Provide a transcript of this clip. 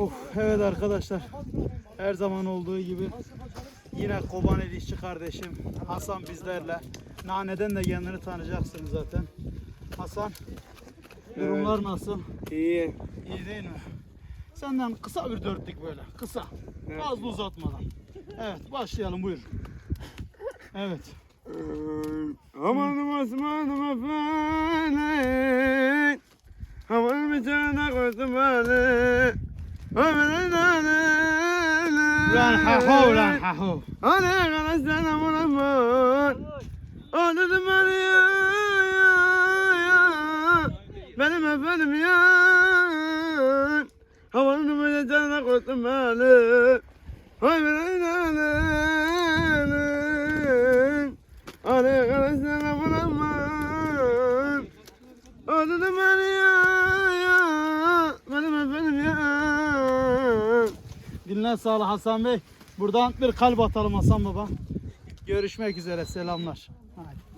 Of, evet arkadaşlar. Her zaman olduğu gibi yine Kobani dişçi kardeşim Hasan bizlerle. Nane'den de kendini tanıyacaksınız zaten. Hasan durumlar nasıl? İyi. İyi değil mi? Senden kısa bir dörtlük böyle. Kısa. Evet. Fazla uzatmadan. Evet başlayalım buyur. Evet. Amanım osmanım efendim Havanın bir tane koydum beni Ulan haho ulan haho. Hani arkadaşlar aman aman Anladım beni ya ya Benim efendim ya. Havanın bir tane koydum beni Hay beni Hani arkadaşlar aman aman Anladım beni ya ya Benim efendim ya Dinlen sağ ol Hasan Bey. Buradan bir kalp atalım Hasan Baba. Görüşmek üzere selamlar. Hadi.